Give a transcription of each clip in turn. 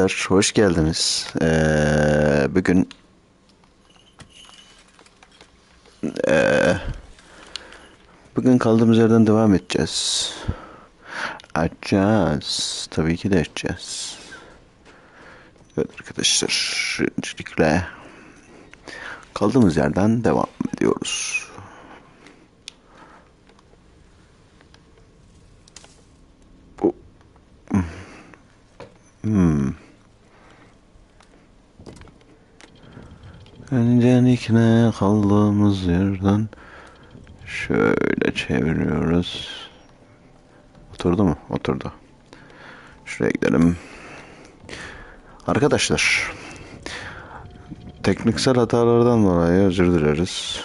Hoş geldiniz. Ee, bugün ee, bugün kaldığımız yerden devam edeceğiz. Edeceğiz. Tabii ki de edeceğiz. Evet arkadaşlar. Öncelikle kaldığımız yerden devam ediyoruz. Bu Öncelikle kaldığımız yerden şöyle çeviriyoruz. Oturdu mu? Oturdu. Şuraya gidelim. Arkadaşlar, tekniksel hatalardan dolayı özür dileriz.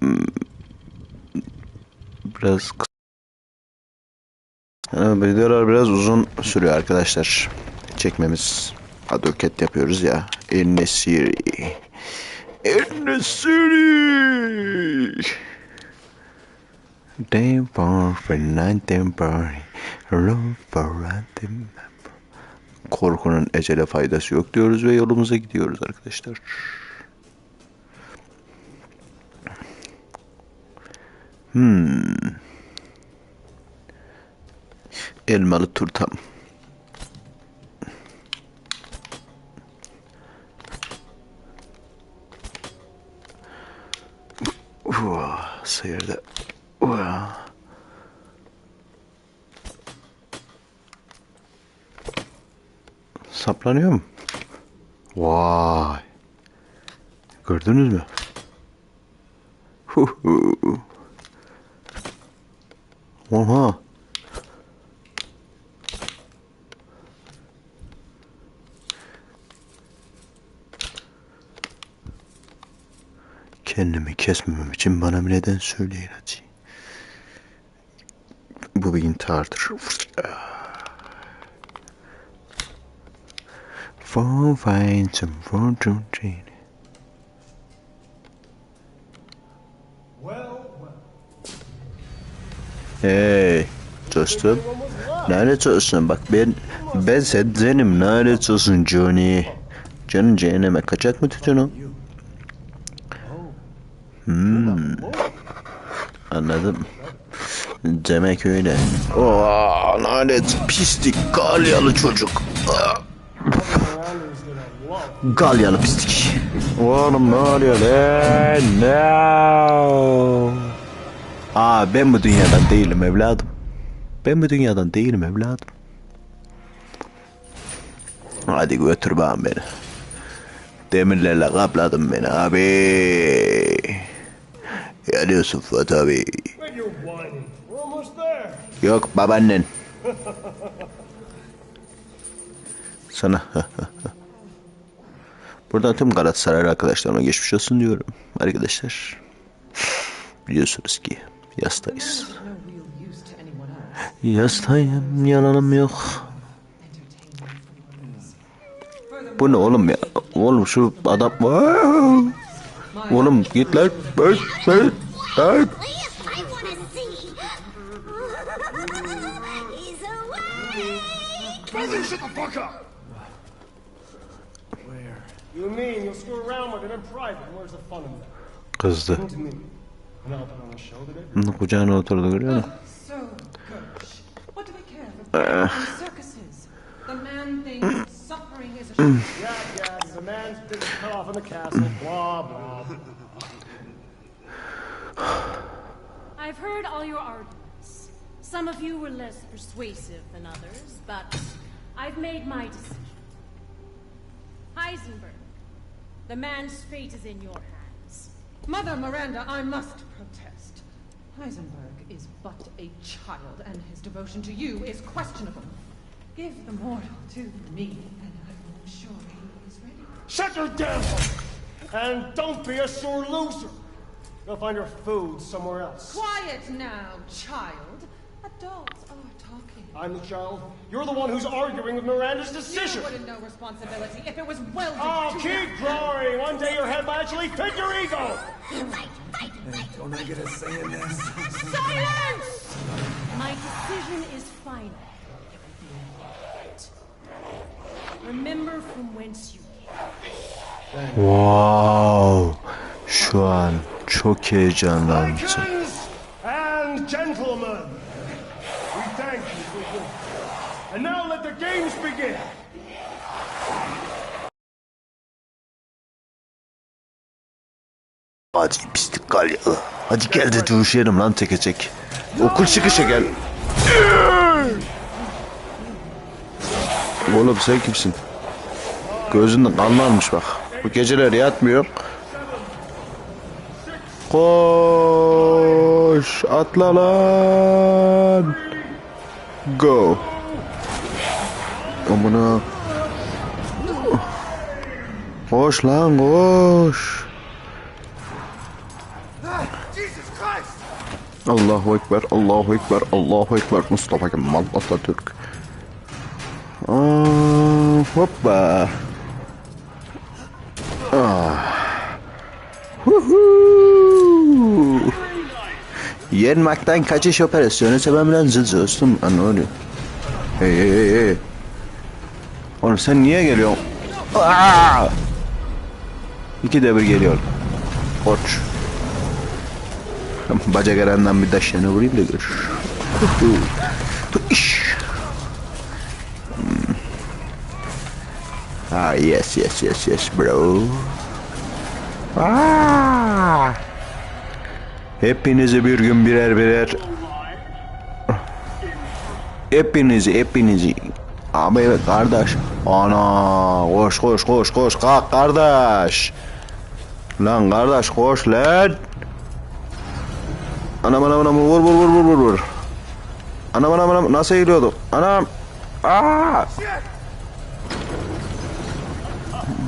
Hmm, Biraz videolar biraz uzun sürüyor arkadaşlar. Çekmemiz. Adoket yapıyoruz ya. Ennesiri. Ennesiri. Temper for night temper. Love for. Korkunun ecele faydası yok diyoruz ve yolumuza gidiyoruz arkadaşlar. Hmm. Elmalı turtam. Sıyırdı. Ua. Saplanıyor mu? Vay. Gördünüz mü? Oha. Kendimi kesmemem için bana neden söyleyin hadi. Bu bir intihardır. For fine some fortune chain. Hey dostum. Lanet olsun bak ben ben senin lanet olsun Johnny. Canın cehenneme kaçak mı tutun o? Hmm. Anladım. Demek öyle. Oo, lanet pislik galyalı çocuk. Galyalı pislik. Oğlum ne oluyor lan? No. Aa ben bu dünyadan değilim evladım. Ben bu dünyadan değilim evladım. Hadi götür bana beni. Demirlerle kapladın beni abi. Abi. Whining, we're almost there. Yok babaannen. Sana. Buradan tüm Galatasaray arkadaşlarıma geçmiş olsun diyorum. Arkadaşlar. Biliyorsunuz ki yastayız. Yastayım yalanım yok. Bu ne oğlum ya? Oğlum şu adam... Oğlum git lan. Öt, öt, öt. Brendan, shut the fuck up! Where? You mean you'll screw around with it in private? and Where's the fun in that? Kızdı. Kucağına oturdu görüyor musun? The a Yeah, yeah, a man's dick cut off in the castle, blah, blah. I've heard all your arguments. Some of you were less persuasive than others, but I've made my decision. Heisenberg, the man's fate is in your hands. Mother Miranda, I must protest. Heisenberg is but a child, and his devotion to you is questionable. Give the mortal to me, and I am sure he is ready. Shut your damn mouth! And don't be a sore loser! Go find her food somewhere else. Quiet now, child. Adults are talking. I'm the child. You're the one who's arguing with Miranda's decision. You wouldn't know responsibility if it was welded Oh, keep growing. One day your head might actually fit your ego. Fight, fight, fight. Don't I get a say in this? Silence! My decision is final. Remember from whence you came. Wow, Shuan. Çok heyecanlandım. Hadi pislik Galyalı. Hadi gel de dövüşelim lan teke tek. Okul çıkışa gel. Oğlum sen kimsin? Gözünden kan varmış bak. Bu geceler yatmıyor. Koş atla lan. Go. Amına. Koş lan koş. Allahu Ekber, Allahu Ekber, Allahu Ekber, Mustafa Kemal Atatürk. Aa, hoppa. Ah. Huhu. Yenmekten kaçış operasyonu sebebiyle dostum. Ha, ne oluyor? Hey hey hey hey. Oğlum sen niye geliyorsun? Aa! İki de bir geliyor. Koç. Bacak arasından bir taş yana vurayım da gör. İş. Hmm. Ah yes yes yes yes bro. Ah. Hepinizi bir gün birer birer Hepinizi hepinizi Abi evet kardeş Ana koş koş koş koş kalk kardeş Lan kardeş koş lan Anam anam anam vur vur vur vur vur vur. Anam anam anam nasıl eğiliyordu? Anam. Aa!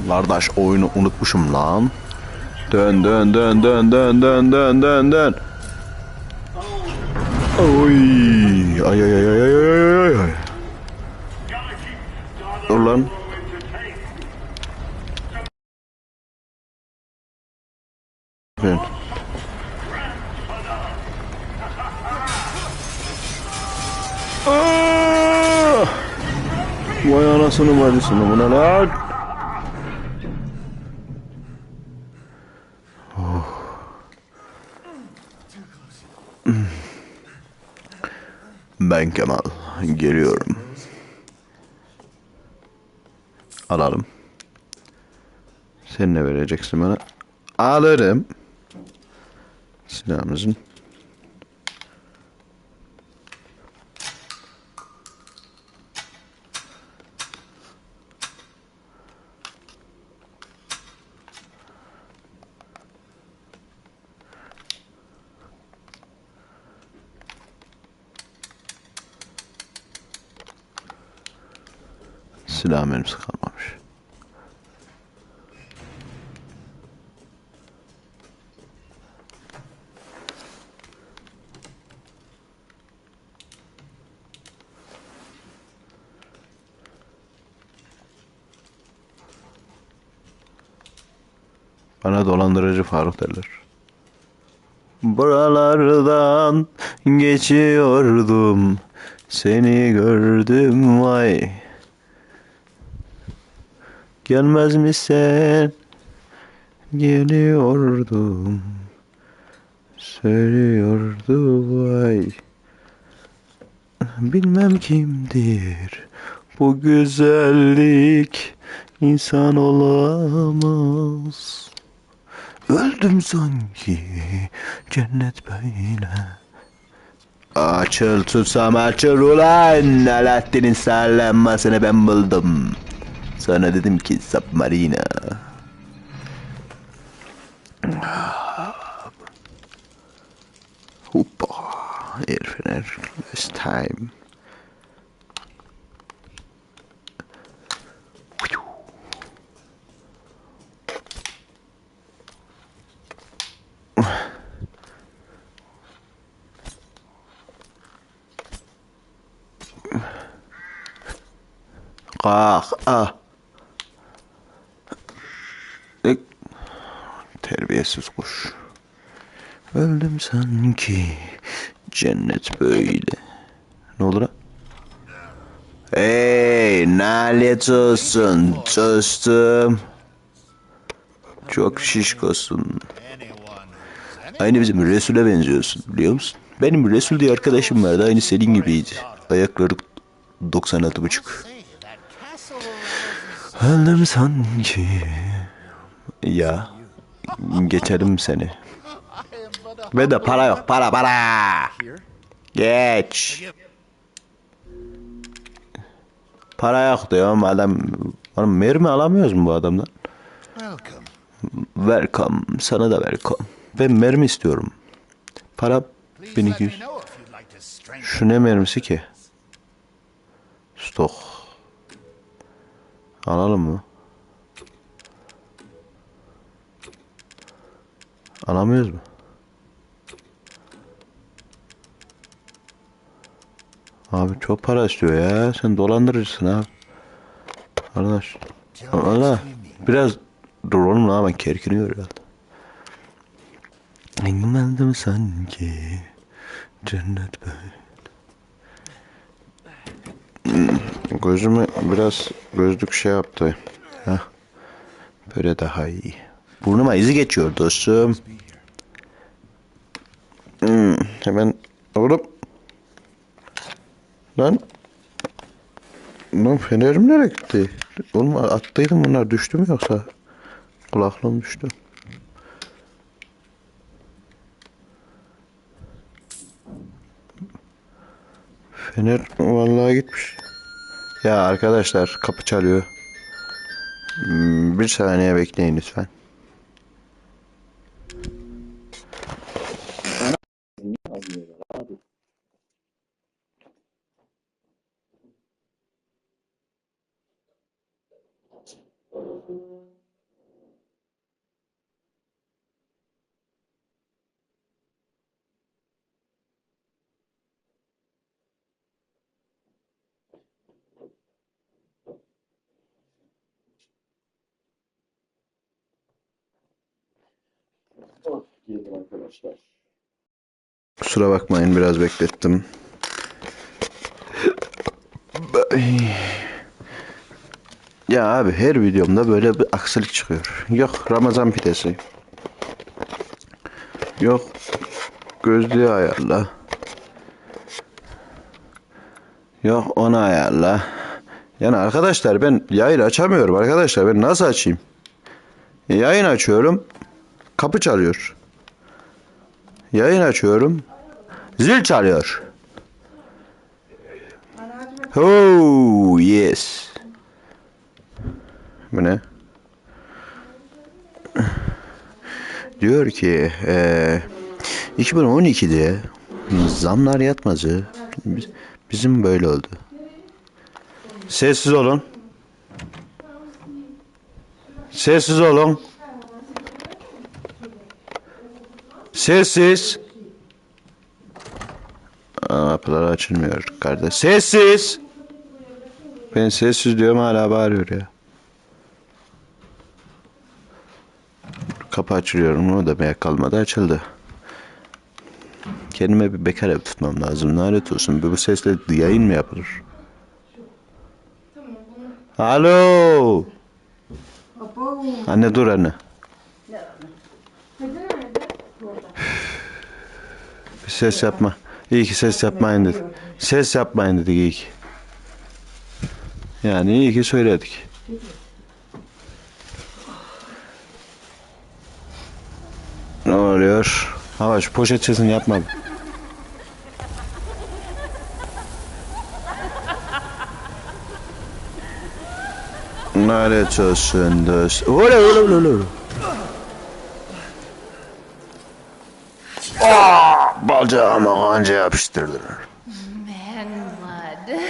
Kardeş oyunu unutmuşum lan. Dön dön dön dön dön dön dön dön dön. Oy. Ay ay ay ay ay ay ay. Dur lan. Evet. Aa! Vay anasını bacısını bu ne lan? Ben Kemal. Geliyorum. Alalım. Sen ne vereceksin bana? Alırım. Silahımızın. Silahım elimsiz kalmamış. Bana dolandırıcı Faruk derler. Buralardan geçiyordum. Seni gördüm vay. Gelmez misin? Geliyordum. Söylüyordu vay. Bilmem kimdir bu güzellik insan olamaz. Öldüm sanki cennet böyle. Açıl tutsam açıl ulan Alaaddin'in sallanmasını ben buldum. Sana dedim ki submarina. Hoppa. El fener. It's time. Kalk. Ah. Terbiyesiz kuş. Öldüm sanki cennet böyle. Ne olur ha? Hey nalet olsun dostum. Çok şişkosun. Aynı bizim Resul'e benziyorsun biliyor musun? Benim Resul diye arkadaşım vardı aynı senin gibiydi. Ayakları 96 buçuk. Öldüm sanki. Ya geçerim seni. Ve de para yok para para. Geç. Para yok diyorum adam. Oğlum mermi alamıyoruz mu bu adamdan? Welcome. Sana da welcome. Ben mermi istiyorum. Para 1200. Şu ne mermisi ki? Stok. Alalım mı? Alamıyoruz mu? Abi çok para istiyor ya. Sen dolandırıcısın abi. Arkadaş. Allah. Biraz dur oğlum lan ben kerkiniyor herhalde. Engelmendim sanki. Cennet böyle. Gözümü biraz gözlük şey yaptı. Heh. Böyle daha iyi. Burnuma izi geçiyor dostum. Hmm, hemen oğlum. Lan. Lan fenerim nereye gitti? Oğlum attıydım bunlar düştü mü yoksa? Kulaklığım düştü. Fener vallahi gitmiş. Ya arkadaşlar kapı çalıyor. Hmm, Bir saniye bekleyin lütfen. Kusura bakmayın biraz beklettim. Ya abi her videomda böyle bir aksilik çıkıyor. Yok Ramazan pidesi. Yok gözlüğü ayarla. Yok onu ayarla. Yani arkadaşlar ben yayın açamıyorum arkadaşlar. Ben nasıl açayım? Yayın açıyorum. Kapı çalıyor. Yayın açıyorum. Zil çalıyor. Oh yes. Bu ne? Diyor ki eee 2012'de zamlar yatmazı biz- bizim böyle oldu. Sessiz olun. Sessiz olun. Sessiz. Aa, Kapılar açılmıyor kardeş. Sessiz. Ben sessiz diyorum hala bağırıyor ya. Kapı açıyorum o da kalmadı açıldı. Kendime bir bekar ev tutmam lazım. Lanet olsun. Bu sesle yayın mı yapılır? Alo. Anne dur anne. Bir ses yapma. İyi ki ses yapmayın dedik. Ses yapmayın dedik iyi ki. Yani iyi ki söyledik. Ne oluyor? Hava şu poşet sesini yapma. Lanet olsun dost. Ola ola ola ola. Aa, bacağıma kanca yapıştırdılar. Man blood.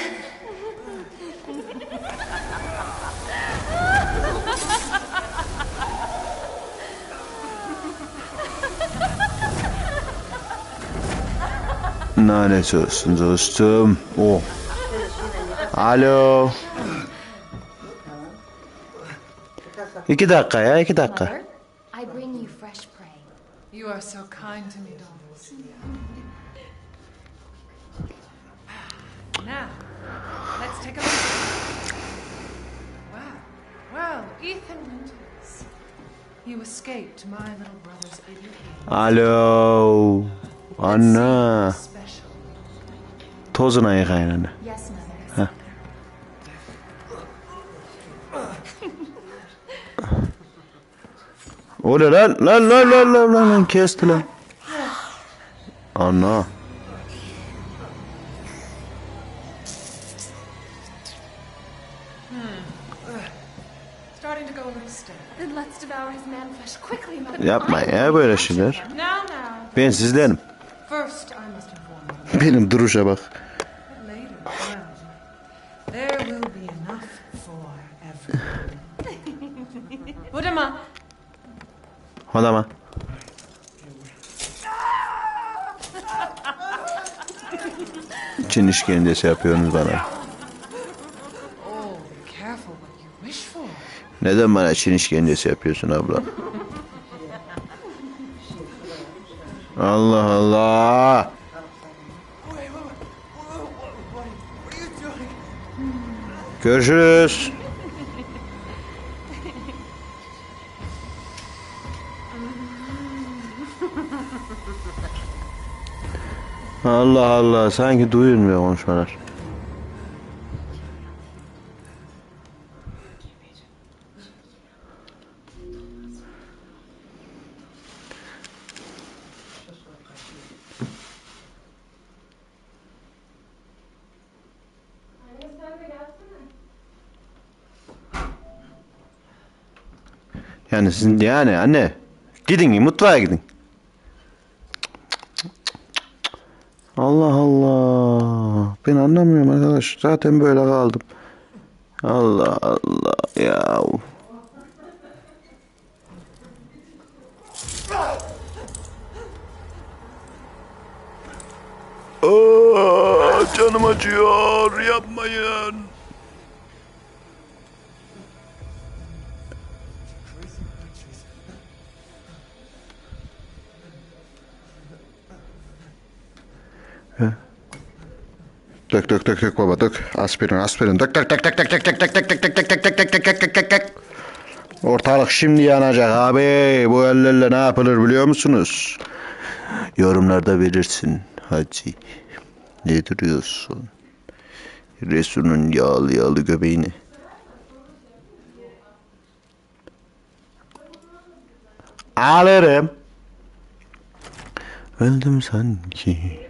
Lanet olsun dostum. Oh. Alo. İki dakika ya iki dakika. Mother, I bring you fresh prey. You are so kind to me, You escaped my little brother's education. Alo. Special. Tozuna yıkayın anne. Yes, Mother. O ne lan? Lan lan lan lan lan kesti lan. Yapma ya böyle şeyler. Ben sizlerim. Benim duruşa bak. Hodama. Çin işkence şey yapıyorsunuz bana. Neden bana Çin işkencesi yapıyorsun abla? Allah Allah. Görüşürüz. Allah Allah sanki duyulmuyor konuşmalar. Yani sizin yani anne gidin mutfağa gidin. Allah Allah. Ben anlamıyorum arkadaş. Zaten böyle kaldım. Allah Allah ya. Aa, canım acıyor. Yapmayın. Dök dök dök dök baba dök. Aspirin aspirin. Dök dök dök dök dök dök dök dök dök dök dök dök dök dök dök dök dök dök. Ortalık şimdi yanacak abi. Bu ellerle ne yapılır biliyor musunuz? Yorumlarda belirsin Hacı. Ne duruyorsun? Resul'ün yağlı yağlı göbeğini. Alırım. Öldüm sanki.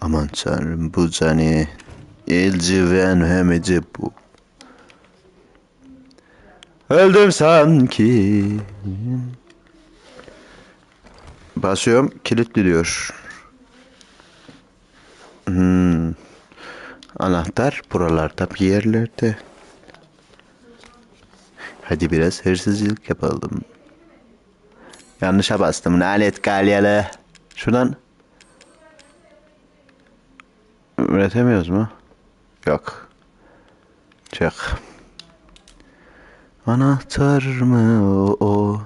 Aman tanrım bu zani eldiven hemece bu. Öldüm sanki. Basıyorum kilitli diyor. Hmm. Anahtar buralarda bir yerlerde. Hadi biraz hırsızlık yapalım. Yanlışa bastım. Lanet galyalı. Şuradan Üretemiyoruz mu? Yok. Çık. Anahtar mı o, o?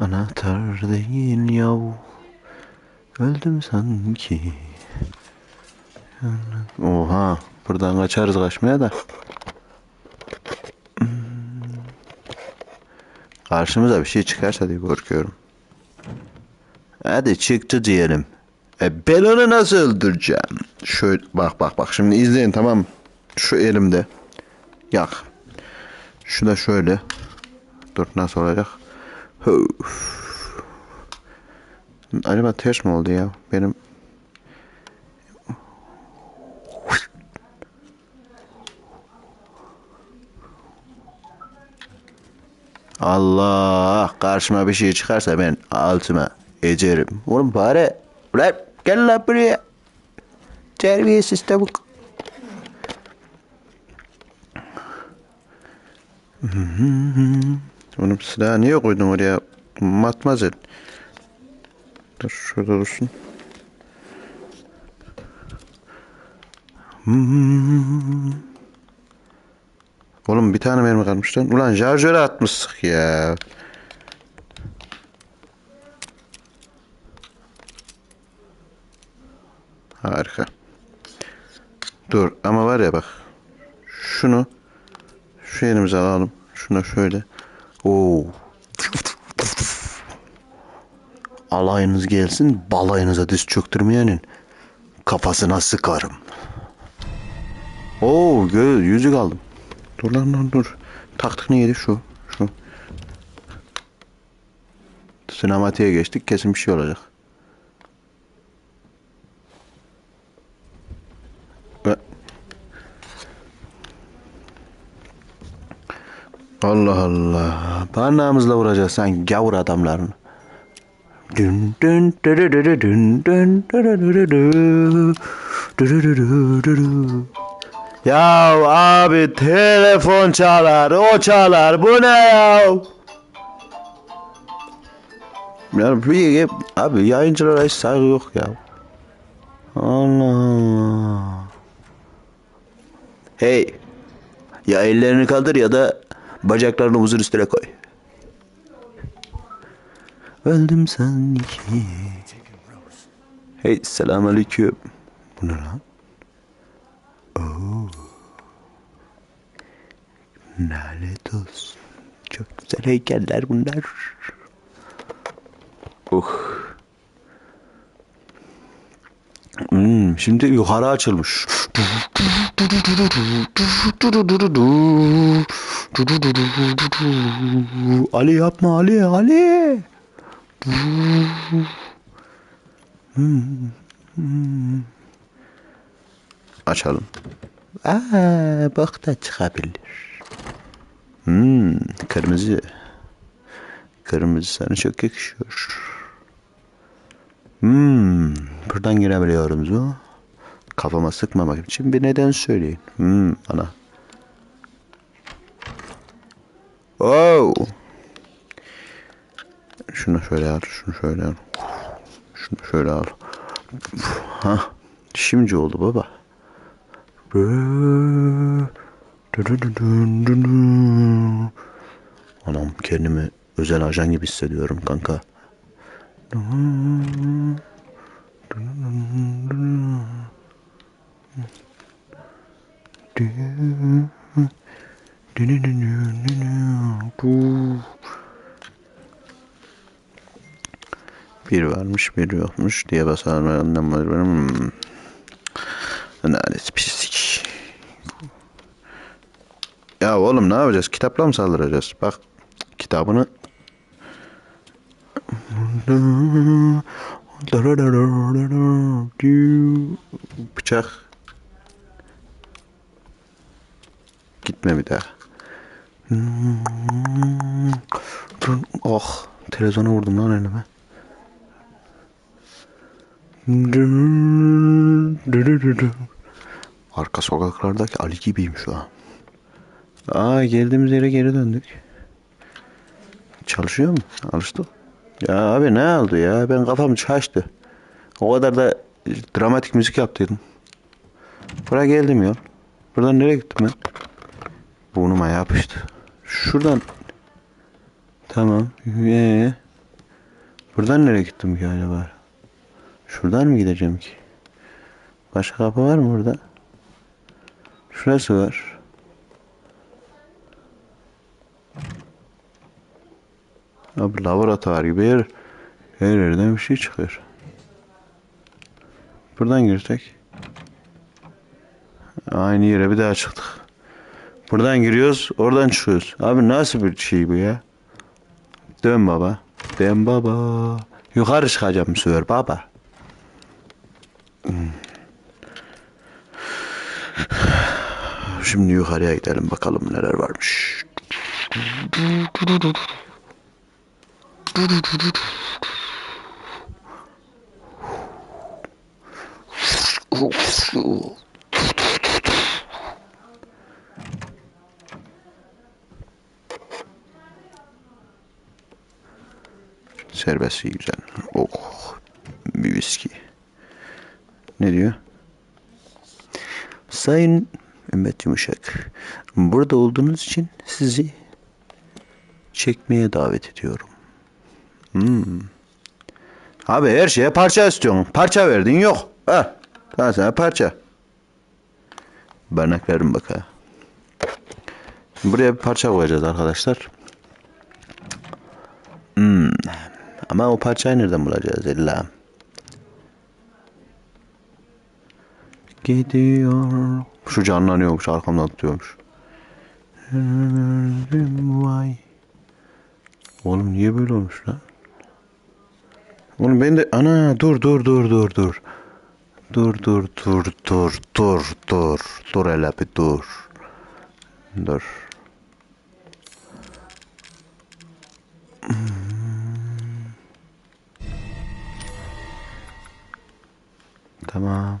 Anahtar değil yav. Öldüm sanki. Oha. Buradan kaçarız kaçmaya da. Karşımıza bir şey çıkarsa diye korkuyorum. Hadi çıktı diyelim. E ben onu nasıl öldüreceğim? Şöyle bak bak bak şimdi izleyin tamam? Şu elimde. Yak. Şu da şöyle. Dur nasıl olacak? Höf. Acaba ters mi oldu ya? Benim Allah karşıma bir şey çıkarsa ben altıma ecerim. Oğlum bari ulan gel lan buraya. Terbiyesiz tavuk. Oğlum silahı niye koydun oraya? Matmazel. Dur şurada dursun. Oğlum bir tane mermi kalmış lan. Ulan şarjöre atmıştık ya. Harika. Dur ama var ya bak. Şunu şu elimize alalım. Şuna şöyle. Oo. Alayınız gelsin balayınıza diz çöktürmeyenin kafasına sıkarım. Oo gö yüzük aldım. Dur lan dur dur. Taktık neydi şu? Şu. Sinematiğe geçtik kesin bir şey olacak. Allah Allah. Parmağımızla vuracağız sen gavur adamların. Dün dün dürürürü dün dün dürürürü dürürürü. Ya abi telefon çalar, o çalar. Bu ne ya? Ya bir, abi yayıncılara hiç saygı yok ya. Allah. Hey. Ya ellerini kaldır ya da bacaklarını huzur üstüne koy. Öldüm sanki. Hey selamünaleyküm. Bu ne lan? Oo. Lanet olsun. Çok güzel heykeller bunlar. Uh. Hmm, şimdi yukarı açılmış. Ali yapma Ali Ali. Açalım. Aa, bak da çıkabilir. Hmm, kırmızı. Kırmızı sana çok yakışıyor. Hmm, buradan girebiliyoruz o. Kafama sıkmamak için bir neden söyleyin. Hmm, ana. Oh. Şunu şöyle al, şunu şöyle al. Şunu şöyle al. Ha, şimdi oldu baba. Anam kendimi özel ajan gibi hissediyorum kanka. Bir varmış bir yokmuş diye basar annem var benim. Lanet pislik. Ya oğlum ne yapacağız? Kitapla mı saldıracağız? Bak kitabını Bıçak. Gitme bir daha. Oh, televizyona vurdum lan elime. Arka sokaklardaki Ali gibiyim şu an. Aa geldiğimiz yere geri döndük. Çalışıyor mu? Alıştık. Ya abi ne oldu ya? Ben kafam şaştı. O kadar da dramatik müzik yaptıydım. Buraya geldim yol. Buradan nereye gittim ben? Burnuma yapıştı. Şuradan. Tamam. Ee, buradan nereye gittim ki acaba? Şuradan mı gideceğim ki? Başka kapı var mı burada? Şurası var. Abi laboratuvar gibi yer. Her yerden bir şey çıkıyor. Buradan girsek. Aynı yere bir daha çıktık. Buradan giriyoruz, oradan çıkıyoruz. Abi nasıl bir şey bu ya? Dön baba. Dön baba. Yukarı çıkacağım bu baba. Şimdi yukarıya gidelim bakalım neler varmış. Serbest iyi güzel. Oh. Bir viski. Ne diyor? Sayın Ümmet Yumuşak. Burada olduğunuz için sizi çekmeye davet ediyorum. Hmm. Abi her şeye parça istiyorsun. Parça verdin yok. Ha. Tamam sana parça. Barnak verin bak ha. Buraya bir parça koyacağız arkadaşlar. Hmm. Ama o parçayı nereden bulacağız illa? Gidiyor. Şu canlanıyormuş arkamdan tutuyormuş. Oğlum niye böyle olmuş lan? Oğlum ben de ana dur dur dur dur dur. Dur dur dur dur dur dur. Dur hele bir dur. Dur. Tamam.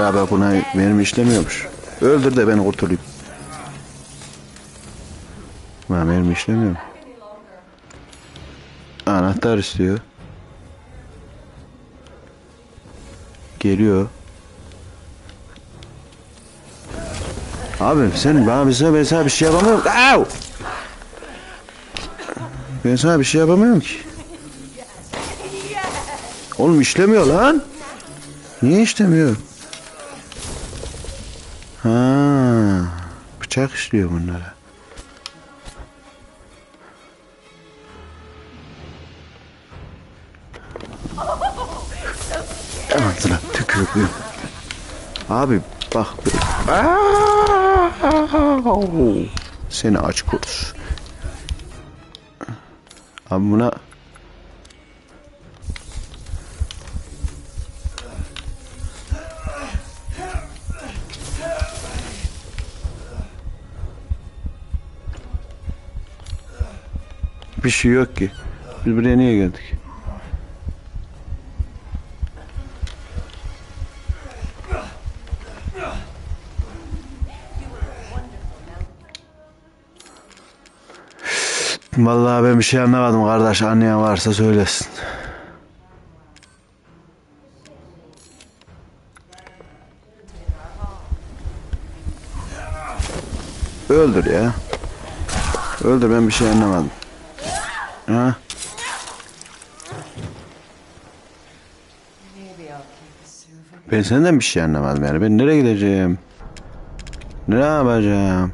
Ya ben buna benim işlemiyormuş. Öldür de beni kurtulayım. Ben benim işlemiyorum. Anahtar istiyor. Geliyor. Abi sen bana bir ben sana bir şey yapamıyorum. Au! Ben sana bir şey yapamıyorum ki. Oğlum işlemiyor lan. Niye işlemiyor? Bıçak işliyor bunlara. Ağzına tükürdüm. Abi bak. Seni aç kurs. Abi buna bir şey yok ki. Biz buraya niye geldik? Vallahi ben bir şey anlamadım kardeş. Anlayan varsa söylesin. Öldür ya. Öldür ben bir şey anlamadım. Ha? Ben senden bir şey anlamadım yani. Ben nereye gideceğim? Ne yapacağım?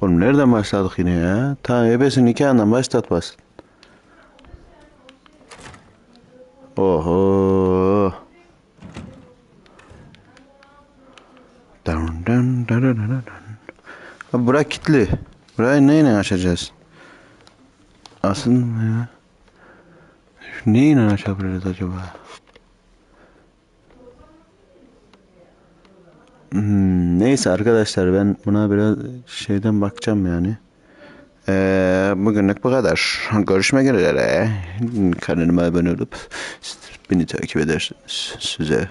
Oğlum nereden başladık yine ya? Ta ebesin nikahından başlatmasın. Oho. Dun dun dun dun dun bura kilitli. Burayı neyle açacağız? Aslında ya? Neyle açabiliriz acaba? Hmm, neyse arkadaşlar ben buna biraz şeyden bakacağım yani. Ee, bugünlük bu kadar. Görüşmek üzere. Kanalıma abone olup beni takip ederseniz size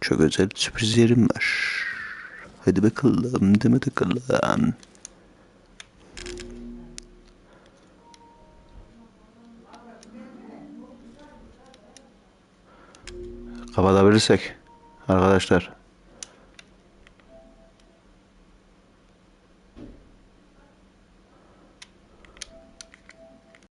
çok özel sürprizlerim var. Hadi bakalım, değil mi bakalım? Kapatabilirsek arkadaşlar.